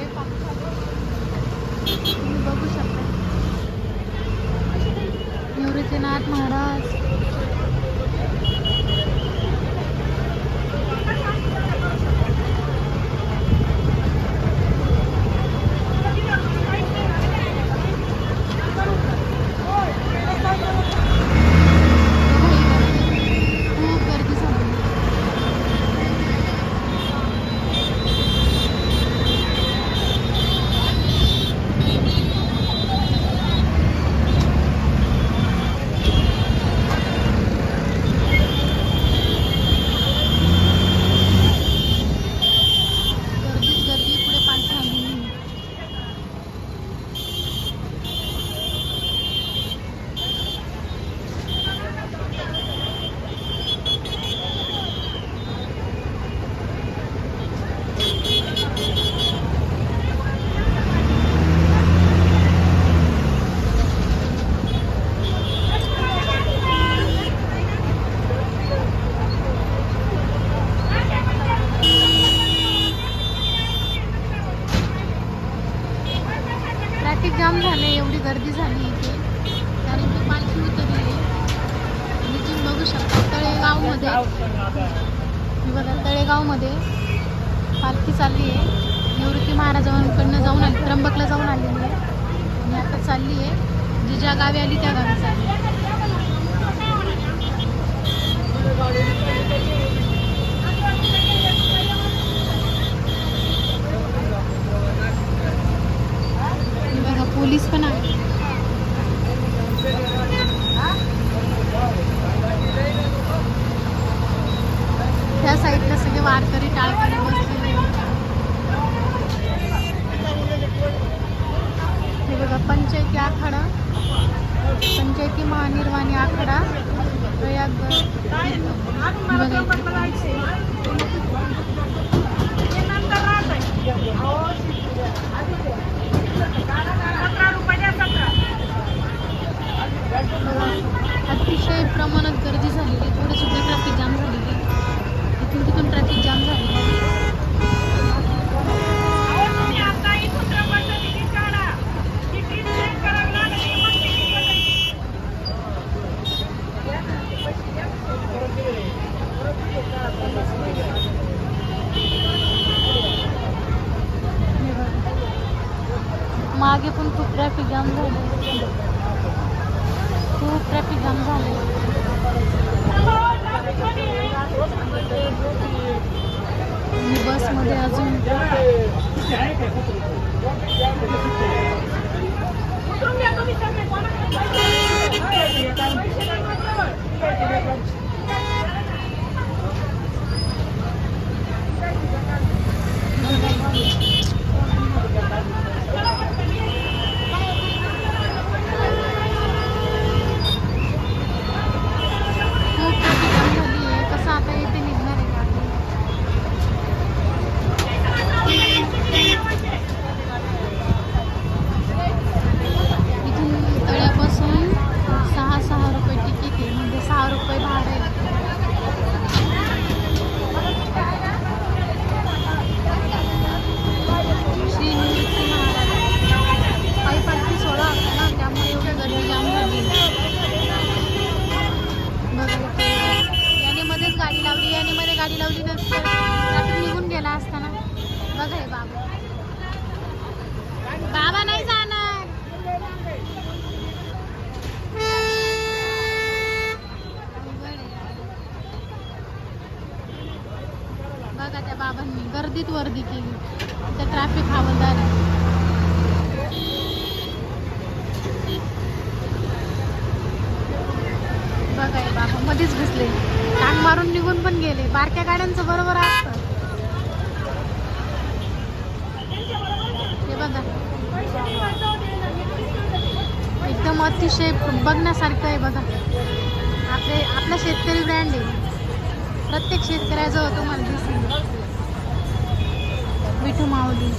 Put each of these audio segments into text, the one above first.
आहे तुम्ही बघू शकता. निवृत्तीनाथ महाराज खूप गर्दी झाली गर्दीच गर्दी पुढे पालखी आलेली आहे. ट्रॅफिक एवढी गर्दी झाली इथे. कारण की पालखी उतरली. आणि तुम्ही बघू शकता तळेगावमध्ये. बघा तळेगावमध्ये पालखी चालली आहे. निवृत्ती महाराजांकडनं जाऊन आली त्र्यंबकला जाऊन आलेली आहे. आणि आता चालली आहे. जी ज्या गावी आली त्या गावी चालली आहे. हे बघा पोलीस पण आहे त्या साईडला सगळे वारकरी टाळकरी बसलेले आहेत. हे बघा पंचायती आखाडा पंचायती महानिर्वाणी आखाडा प्रयागराज हे बघा इथे. अतिशय प्रमाणात गर्दी झालेली आहे. थोडं सुद्धा ट्रॅफिक जाम झालेली आहे. इथून तिथून ट्रॅफिक जाम झालेली आहे. हे बघा. मागे पण खूप ट्रॅफिक जाम झालं. खूप ट्रॅफिक जाम झाले. मी बसमध्ये अजून खूप ट्रॅफिक जाम झाली आहे कसं आता इथे निघणार आहे गाडी इथून तळ्यापासून सहा सहा रुपये तिकीट आहे म्हणजे सहा रुपये भाडं आहे श्री निवृत्ती महाराज पायी पालखी सोळा होता ना त्यामुळे एवढी गर्दी जाम झाली बघा इथे याने मध्येच गाडी लावली याने मध्ये गाडी लावली तर ट्रॅफिक निघून गेला असताना बघा हे बाबा बाबा नाही जाणार अवघड आहे यार. बघा त्या बाबांनी गर्दीत वर्दी केली. त्या ट्रॅफिक हवालदार बघाय बाबा मध्येच घुसले. टांग मारून निघून पण गेले. बारक्या गाड्यांचं बरोबर असतं. हे बघा. एकदम अतिशय बघण्यासारखं आहे बघा. आपले आपला शेतकरी ब्रँड आहे. प्रत्येक शेतकऱ्याजवळ तुम्हाला दिसेल. विठू माऊली.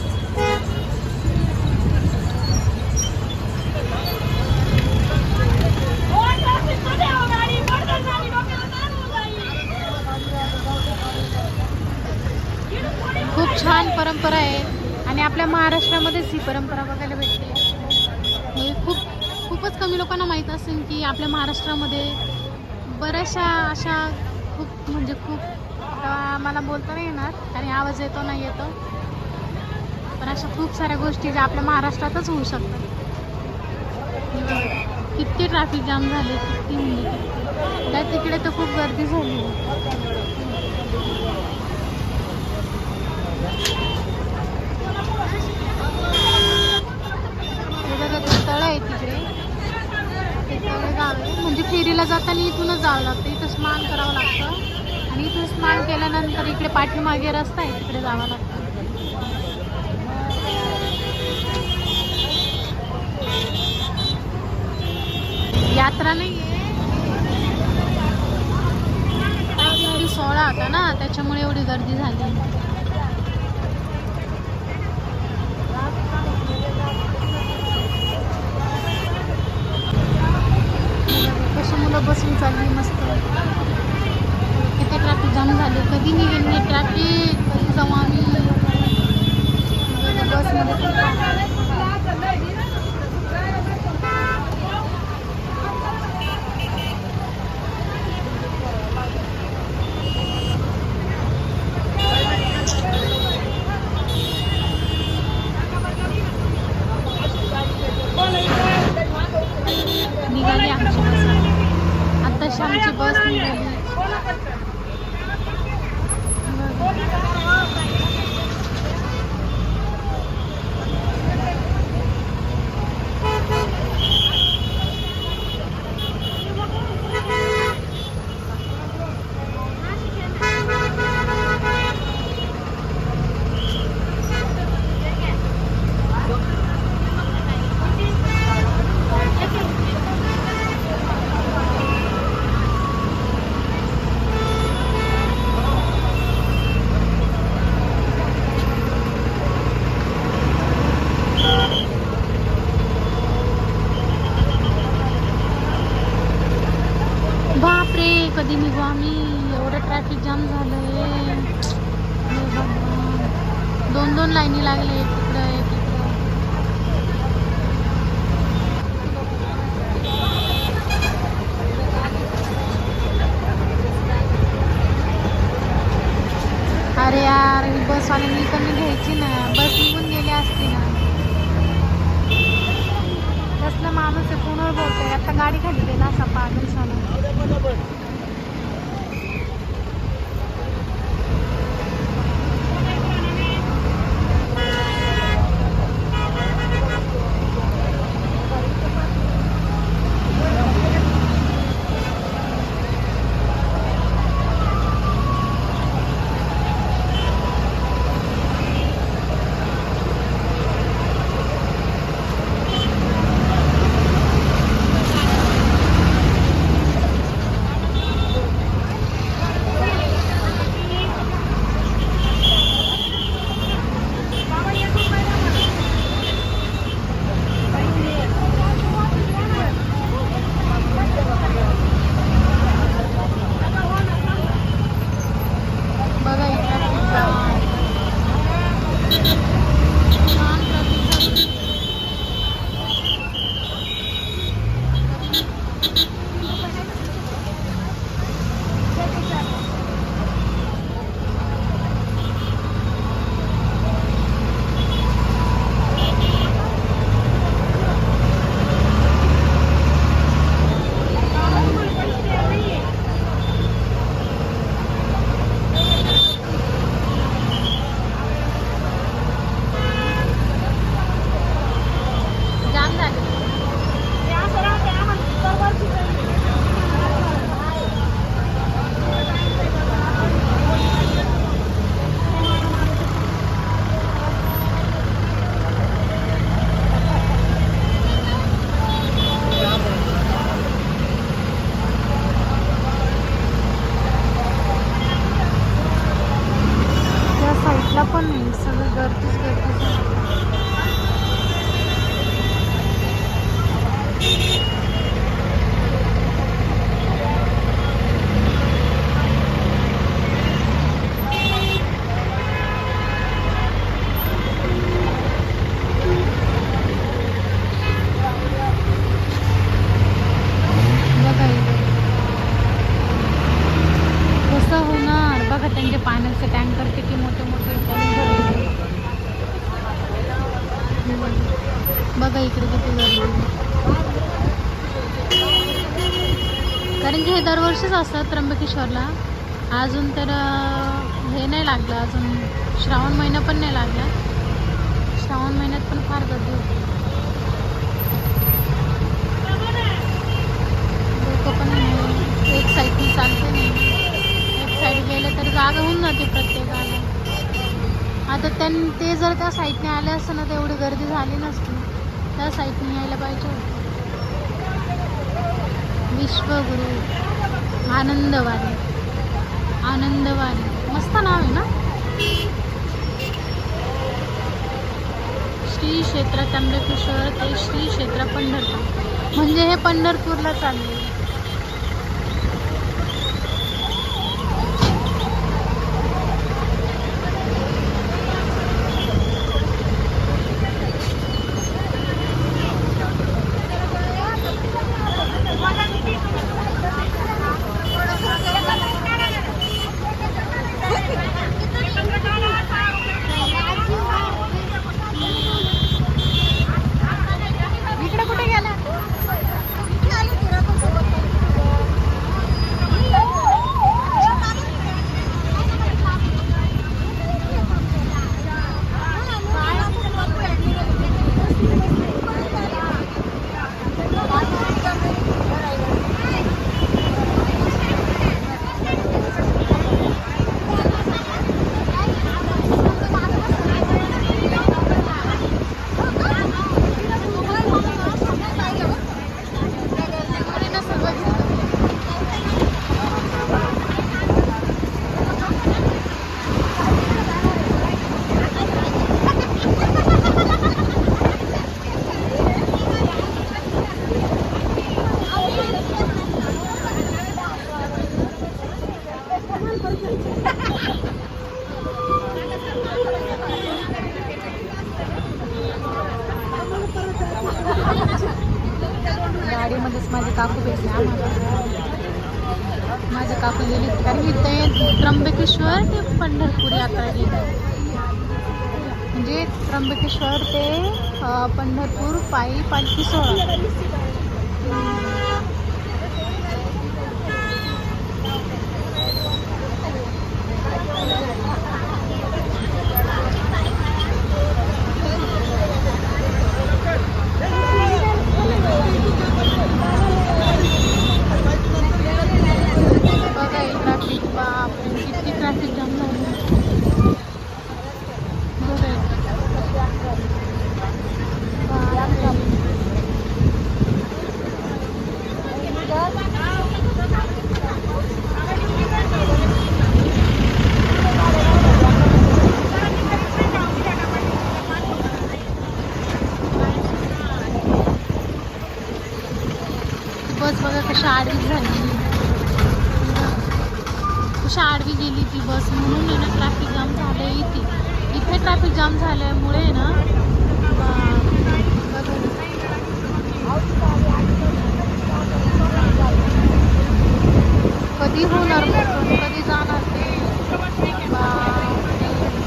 खूप छान परंपरा आहे. आणि आपल्या महाराष्ट्रामध्येच ही परंपरा बघायला भेटते. हे खूप खूपच कमी लोकांना माहीत असेल की आपल्या महाराष्ट्रामध्ये बऱ्याचशा अशा खूप म्हणजे खूप मला बोलता नाही येणार कारण आवाज येतो नाही येतो. पण अशा खूप साऱ्या गोष्टी ज्या आपल्या महाराष्ट्रातच होऊ शकतात. किती ट्रॅफिक जाम झाले किती म्हणजे. त्या तिकडे तर खूप गर्दी झाली. बघा ते तळ आहे तिकडे. ते तळ गाव आहे. म्हणजे फेरीला जाताना इथूनच जावं लागतं. इथं स्नान करावं लागतं. आणि इथून स्नान केल्यानंतर इकडे पाठीमागे रस्ता आहे तिकडे जावं लागतं. यात्रा नाही आहे सोहळा होता ना त्याच्यामुळे एवढी गर्दी झाली. कशी मुलं बसून चालली मस्त. किती ट्रॅफिक जाम झाले. कधी निघेल ट्रॅफिक कधी जाऊ आम्ही. बसमध्ये पण traffic. निघाली आमची बस आत्ताशी आमची बस निघाली बापरे कधी निघू आम्ही एवढं ट्रॅफिक जाम झालं आहे दोन दोन लाईनी लागले एक तिकडं. एक अरे यार ही बसवाल्यांनी कमी घ्यायची ना? बस निघून गेली असती ना. कसलं माणूस आहे कोणावर बोलतोय? आता गाडी खाली देणार असा पागल झाला. असतात त्र्यंबकेश्वरला. अजून तर हे नाही लागलं. अजून श्रावण महिना पण नाही लागला. श्रावण महिन्यात पण फार गर्दी होती. लोक पण नाही. एक साईडने चालते नाही. एक साईड गेले तर जागा होऊन जाते प्रत्येकाला. आता त्यां ते जर त्या साईडने आले असतं ना तर एवढी गर्दी झाली नसती. त्या साईडने यायला पाहिजे होती. विश्वगुरु. आनंदवारी आनंदवारी मस्त नाव आहे ना? श्री क्षेत्र त्र्यंबकेश्वर ते श्री क्षेत्र पंढरपूर. म्हणजे हे पंढरपूरला चालले इकडे कुठे गेला गाडीमध्येच माझे काकू भेटले आम्हाला माझे काकू गेले होते. कारण की ते त्र्यंबकेश्वर ते पंढरपूर यात्रा गेली. म्हणजे त्र्यंबकेश्वर ते पंढरपूर पायी पालखी सोहळा. बघा हे ट्रॅफिक बापरे किती ट्रॅफिक जाम झालं बघा हे. बापरे. बस बघा कशी आडवी झाली. कशा आडवी गेली ती बस. म्हणून आहे ना ट्रॅफिक जाम झालं आहे इथे. इथे ट्रॅफिक जाम झाल्यामुळे ना कधी होणार कधी जाणार ते?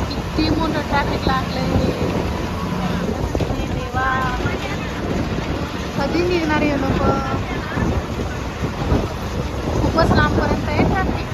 किती मोठं ट्रॅफिक लागलंय. कधी निघणार हे लोक? खूपच लांबपर्यंत आहे ट्रॅफिक